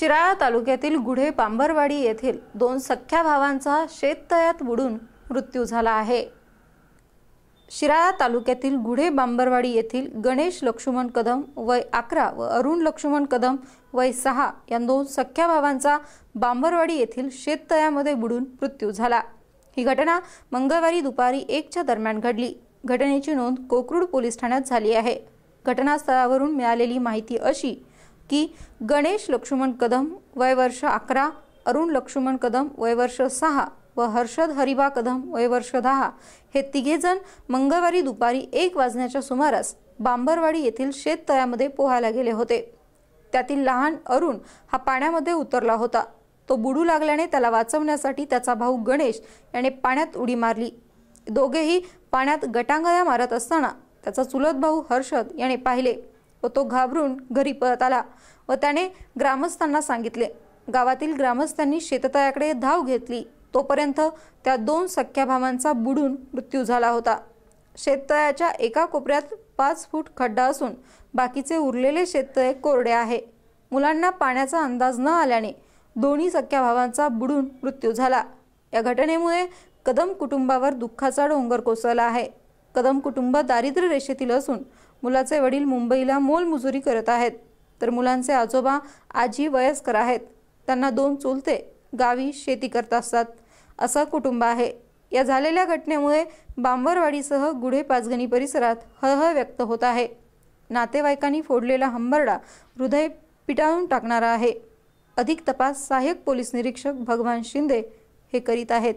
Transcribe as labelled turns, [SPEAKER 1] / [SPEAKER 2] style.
[SPEAKER 1] शिराळा तालुक्यातील गुढे पांबरवाडी येथील दोन सख्ख्या भावांचा शेततळ्यात बुडून मृत्यू झाला आहे. शिराळा तालुक्यातील गुढे बांबरवाडी येथील गणेश लक्ष्मण कदम वय अकरा व अरुण लक्ष्मण कदम वय सहा या दोन सख्ख्या भावांचा बांबरवाडी येथील शेततळ्यामध्ये बुडून मृत्यू झाला. ही घटना मंगळवारी दुपारी एकच्या दरम्यान घडली. घटनेची नोंद कोकरूड पोलीस ठाण्यात झाली आहे. घटनास्थळावरून मिळालेली माहिती अशी की गणेश लक्ष्मण कदम वय वर्ष अकरा अरुण लक्ष्मण कदम वय वर्ष सहा व हर्षद हरिबा कदम वय वर्ष दहा हे तिघेजण मंगळवारी दुपारी एक वाजण्याच्या सुमारास बांबरवाडी येथील शेततळ्यामध्ये पोहायला गेले होते. त्यातील लहान अरुण हा पाण्यामध्ये उतरला होता. तो बुडू लागल्याने त्याला वाचवण्यासाठी त्याचा भाऊ गणेश याने पाण्यात उडी मारली. दोघेही पाण्यात गटांगळ्या मारत असताना त्याचा चुलत भाऊ हर्षद याने पाहिले. व तो घाबरून घरी परत आला व त्याने ग्रामस्थांना सांगितले. गावातील ग्रामस्थांनी शेततळ्याकडे धाव घेतली. तोपर्यंत त्या दोन सख्ख्या भावांचा बुडून मृत्यू झाला होता. शेततळ्याच्या एका कोपऱ्यात पाच फूट खड्डा असून बाकीचे उरलेले शेततळे कोरडे आहे. मुलांना पाण्याचा अंदाज न आल्याने दोन्ही सख्ख्या भावांचा बुडून मृत्यू झाला. या घटनेमुळे कदम कुटुंबावर दुःखाचा डोंगर कोसळला आहे. कदम कुटुंब दारिद्र्य रेषेतील असून मुलाचे वडील मुंबईला मोलमजुरी करत आहेत. तर मुलांचे आजोबा आजी वयस्कर आहेत. त्यांना दोन चुलते गावी शेती करत असतात. असं कुटुंब आहे. या झालेल्या घटनेमुळे बांबरवाडीसह गुढे पाचगणी परिसरात हळहळ व्यक्त होत आहे. नातेवाईकांनी फोडलेला हंबरडा हृदय पिटाळून टाकणारा आहे. अधिक तपास सहाय्यक पोलीस निरीक्षक भगवान शिंदे हे करीत आहेत.